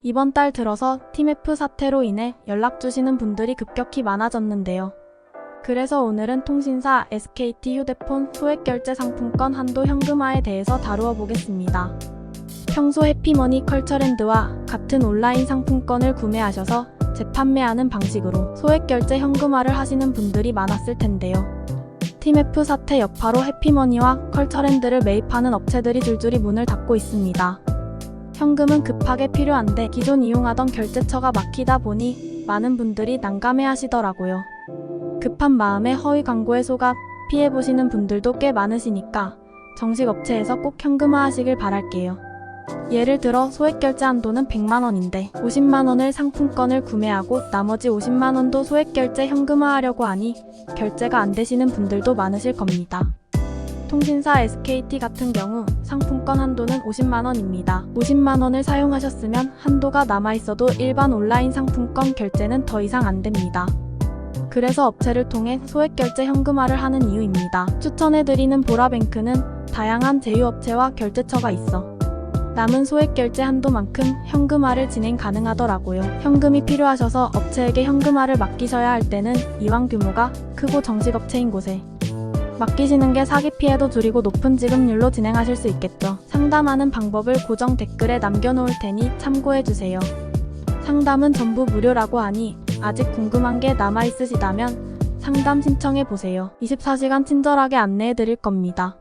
이번 달 들어서 팀F 사태로 인해 연락 주시는 분들이 급격히 많아졌는데요. 그래서 오늘은 통신사 SKT 휴대폰 소액 결제 상품권 한도 현금화에 대해서 다루어 보겠습니다. 평소 해피머니 컬처랜드와 같은 온라인 상품권을 구매하셔서 재판매하는 방식으로 소액 결제 현금화를 하시는 분들이 많았을 텐데요. 팀F 사태 여파로 해피머니와 컬처랜드를 매입하는 업체들이 줄줄이 문을 닫고 있습니다. 현금은 급하게 필요한데 기존 이용하던 결제처가 막히다 보니 많은 분들이 난감해 하시더라고요. 급한 마음에 허위 광고에 속아 피해보시는 분들도 꽤 많으시니까 정식 업체에서 꼭 현금화 하시길 바랄게요. 예를 들어 소액 결제 한도는 100만 원인데 50만 원을 상품권을 구매하고 나머지 50만 원도 소액 결제 현금화하려고 하니 결제가 안 되시는 분들도 많으실 겁니다. 통신사 SKT 같은 경우 상품권 한도는 50만 원입니다. 50만 원을 사용하셨으면 한도가 남아 있어도 일반 온라인 상품권 결제는 더 이상 안 됩니다. 그래서 업체를 통해 소액 결제 현금화를 하는 이유입니다. 추천해드리는 보라뱅크는 다양한 제휴업체와 결제처가 있어 남은 소액 결제 한도만큼 현금화를 진행 가능하더라고요. 현금이 필요하셔서 업체에게 현금화를 맡기셔야 할 때는 이왕 규모가 크고 정식 업체인 곳에 맡기시는 게 사기 피해도 줄이고 높은 지급률로 진행하실 수 있겠죠. 상담하는 방법을 고정 댓글에 남겨놓을 테니 참고해주세요. 상담은 전부 무료라고 하니 아직 궁금한 게 남아 있으시다면 상담 신청해 보세요. 24시간 친절하게 안내해 드릴 겁니다.